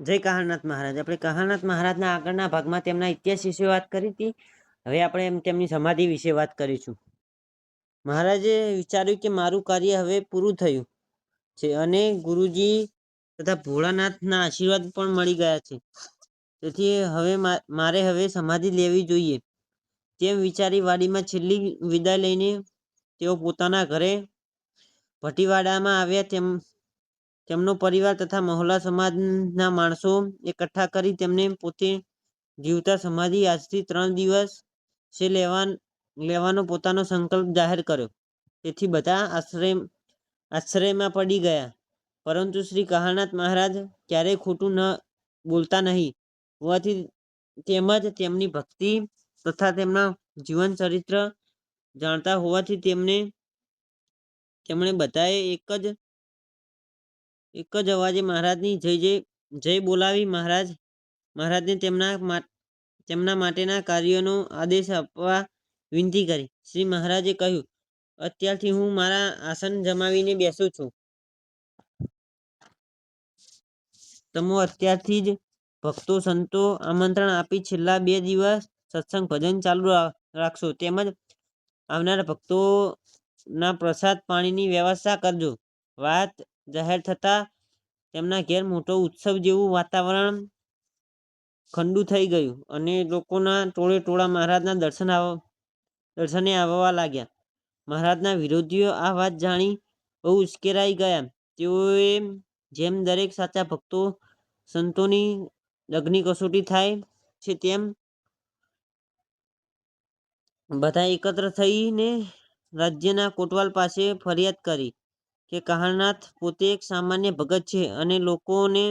જય કહાનાથ મહારાજ. આપણે કહારનાથ મહારાજના આગળના ભાગમાં તેમના ઇતિહાસ વિશે વાત કરી હતી. હવે આપણે એમ તેમની સમાધિ વિશે વાત કરીશું. મહારાજે વિચાર્યું કે મારું કાર્ય હવે પૂરું થયું છે અને ગુરુજી તથા ભોળાનાથના આશીર્વાદ પણ મળી ગયા છે. તેથી હવે મારે હવે સમાધિ લેવી જોઈએ. તેમ વિચારી વાડીમાં છેલ્લી વિદાય લઈને તેઓ પોતાના ઘરે ભટીવાડામાં આવ્યા. તેમ તેમનો પરિવાર તથા મહોલ્લા સમાજના માણસો એકઠા કરી તેમને પોતે જીવતા સમાધિ આજથી ત્રણ દિવસ છે લેવા લેવાનો પોતાનો સંકલ્પ જાહેર કર્યો. તેથી બધા આશ્રય, આશ્રયમાં પડી ગયા. પરંતુ શ્રી કહાનાથ મહારાજ ક્યારેય ખોટું ન બોલતા નહીં. હોવાથી તેમજ તેમની ભક્તિ તથા તેમના જીવન ચરિત્ર જાણતા હોવાથી તેમને, તેમણે બધાએ એક જ એક જ અવાજે મહારાજની જય જય જય બોલાવી મહારાજ. મહારાજને તેમના તેમના માટેના કાર્યનો આદેશ આપવા વિનંતી કરી. શ્રી મહારાજે કહ્યું, અત્યારથી હું મારા આસન જમાવીને બેસું છું. તમો અત્યારથી જ ભક્તો, સંતો આમંત્રણ આપી છેલ્લા બે દિવસ સત્સંગ ભજન ચાલુ રાખશો. તેમજ આવનારા ભક્તોના પ્રસાદ પાણીની વ્યવસ્થા કરજો. વાત જાહેર થતા તેમના ઘેર મોટો ઉત્સવ જેવું વાતાવરણ ખંડુ થઈ ગયું અને લોકોના ટોળે ટોળા મહારાજના દર્શન આવ- દર્શને આવવા લાગ્યા. મહારાજના વિરોધીઓ આ વાત જાણી બહુ ઉશ્કેરાઈ ગયા. તેઓએ જેમ દરેક સાચા ભક્તો સંતોની અગ્નિ કસોટી થાય છે તેમ બધા એકત્ર થઈને રાજ્યના કોટવાલ પાસે ફરિયાદ કરી. કે કહારનાથ પોતે એક સામાન્ય ભગત છે અને લોકોને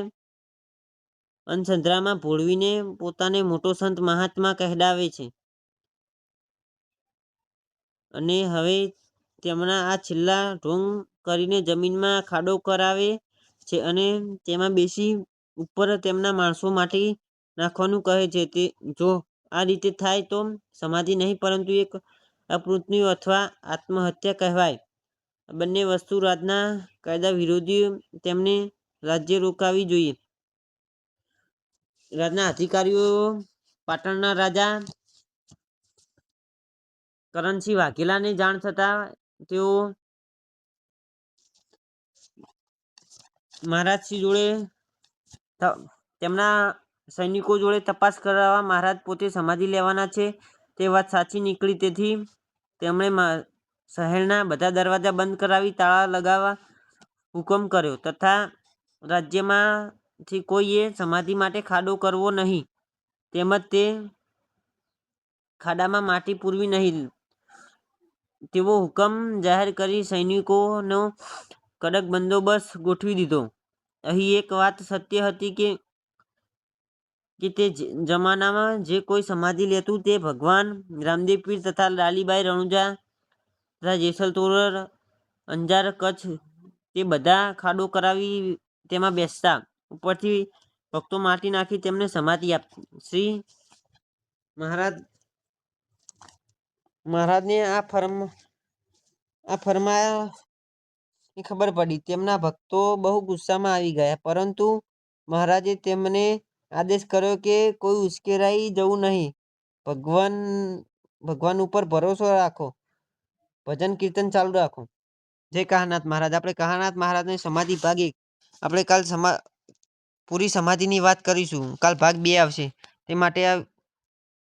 અનસંધ્રામાં ભોળવીને પોતાને મોટો સંત મહાત્મા કહેડાવે છે. અને હવે તેમના આ છેલ્લા ઢોંગ કરીને જમીનમાં ખાડો કરાવે છે અને તેમાં બેસી ઉપર તેમના માણસો માટે નાખવાનું કહે છે. તે જો આ રીતે થાય તો સમાધિ નહીં પરંતુ એક અપૃત્યુ અથવા આત્મહત્યા કહેવાય. બંને વસ્તુ રાજના કાયદા વિરોધી તેમને રાજ્ય રોકાવી જોઈએ. રાજના અધિકારીઓ પાટણના રાજા કરણસિંહ વાઘેલાને જાણ થતા તેઓ મહારાજશ્રી જોડે તેમના સૈનિકો જોડે તપાસ કરાવવા મહારાજ પોતે સમાધિ લેવાના છે તે વાત સાચી નીકળી તેથી તેમણે શહેરના બધા દરવાજા બંધ કરાવી તાળા લગાવવા હુકમ કર્યો તથા રાજ્યમાંથી કોઈએ સમાધિ માટે ખાડો કરવો નહીં. તેમજ તે ખાડામાં માટી પૂરવી નહીં. તેવો હુકમ જાહેર કરી સૈનિકોનો કડક બંદોબસ્ત ગોઠવી દીધો. અહીં એક વાત સત્ય હતી કે કે તે જમાનામાં જે કોઈ સમાધિ લેતું તે ભગવાન રામદેવ પીર તથા લાલીબાઈ રણુજા તથા જેસલ તોરર, અંજાર, કચ્છ તે બધા ખાડો કરાવી તેમાં બેસતા. ઉપરથી ભક્તો માટી નાખી તેમને સમાધિ આપી. શ્રી મહારાજ, મહારાજને આ ફરમ, આ ફરમાયા ખબર પડી. તેમના ભક્તો બહુ ગુસ્સામાં આવી ગયા, પરંતુ મહારાજે તેમને આદેશ કર્યો કે કોઈ ઉશ્કેરાઈ જવું નહીં. ભગવાન ભગવાન ઉપર ભરોસો રાખો. ભજન કીર્તન ચાલુ રાખો જય કહાનાથ મહારાજ, આપણે કહાનાથ મહારાજની સમાધિ ભાગ, આપણે કાલ સમા, પૂરી સમાધિની વાત કરીશું. કાલ ભાગ બે આવશે. તે માટે આ